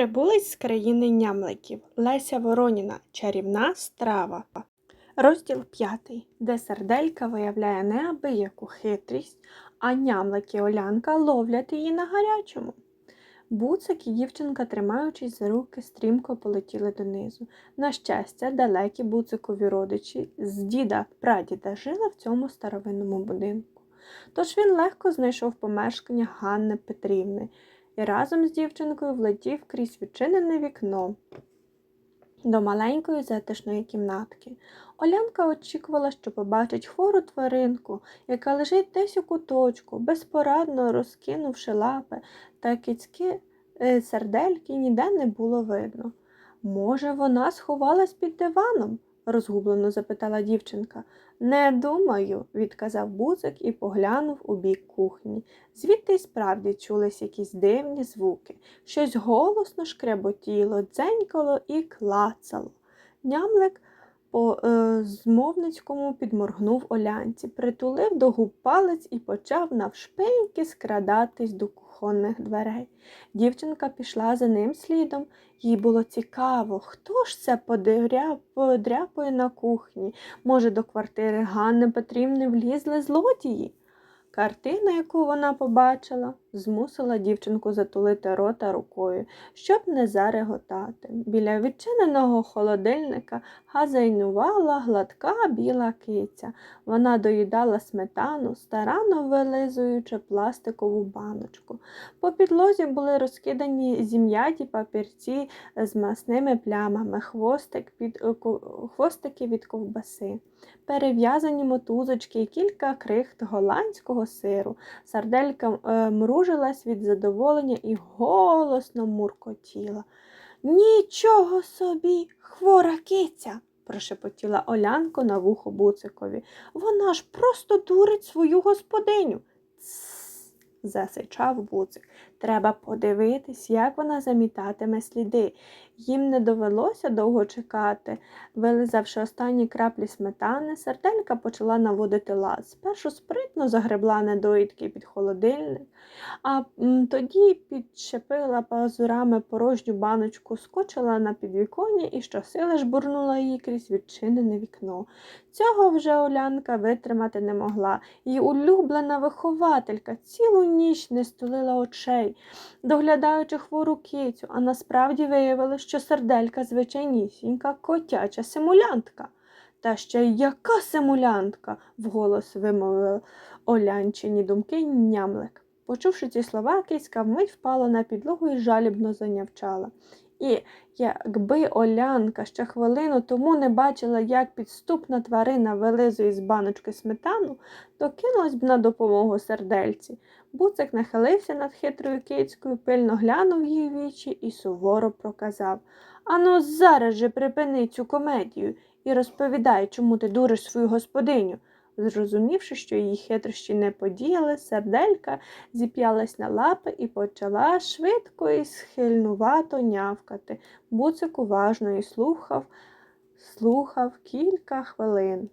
Прибулець з країни нямликів Леся Вороніна Чарівна страва. Розділ п'ятий, де серделька виявляє неабияку хитрість, а нямлики Олянка ловлять її на гарячому. Буцик і дівчинка, тримаючись за руки, стрімко полетіли донизу. На щастя, далекі буцикові родичі з діда прадіда жили в цьому старовинному будинку. Тож він легко знайшов помешкання Ганни Петрівни і разом з дівчинкою влетів крізь відчинене вікно до маленької затишної кімнатки. Олянка очікувала, що побачить хвору тваринку, яка лежить десь у куточку, безпорадно розкинувши лапи, та кицьки е, сердельки ніде не було видно. Може, вона сховалась під диваном? Розгублено запитала дівчинка. Не думаю, відказав бузик і поглянув у бік кухні. Звідти й справді чулись якісь дивні звуки. Щось голосно шкреботіло, дзенькало і клацало. Нямлик по е, змовницькому підморгнув олянці, притулив до губ палець і почав навшпиньки скрадатись до кухонних дверей. Дівчинка пішла за ним слідом. Їй було цікаво, хто ж це подряпує на кухні. Може, до квартири Ганни Петрівни влізли злодії? Картина, яку вона побачила, змусила дівчинку затулити рота рукою, щоб не зареготати. Біля відчиненого холодильника газайнувала гладка біла киця. Вона доїдала сметану, старанно вилизуючи пластикову баночку. По підлозі були розкидані зім'яті папірці з масними плямами, хвостик під, хвостики від ковбаси, перев'язані мотузочки і кілька крихт голландського сиру. Сарделька е, мружилась від задоволення і голосно муркотіла. Нічого собі, хвора киця, прошепотіла Олянко на вухо буцикові. Вона ж просто дурить свою господиню. Засичав буцик. Треба подивитись, як вона замітатиме сліди. Їм не довелося довго чекати. Вилизавши останні краплі сметани, сарделька почала наводити лад. Спершу спритно загребла недоїдки під холодильник, а тоді підчепила пазурами порожню баночку, скочила на підвіконня і щосили жбурнула її крізь відчинене вікно. Цього вже Олянка витримати не могла. Її улюблена вихователька цілу ніч не стулила очей, доглядаючи хвору кицю, а насправді виявили, що серделька звичайнісінька котяча симулянтка. Та ще яка симулянтка? вголос вимовив Олянчині думки нямлик. Почувши ці слова, кицька вмить впала на підлогу і жалібно занявчала. І якби Олянка ще хвилину тому не бачила, як підступна тварина вилизує з баночки сметану, то кинулась б на допомогу сердельці. Буцик нахилився над хитрою кицькою, пильно глянув її вічі і суворо проказав Ану, зараз же припини цю комедію і розповідай, чому ти дуриш свою господиню. Зрозумівши, що її хитрощі не подіяли, серделька зіп'ялась на лапи і почала швидко і схильнувато нявкати. Буцик уважно і слухав, слухав кілька хвилин.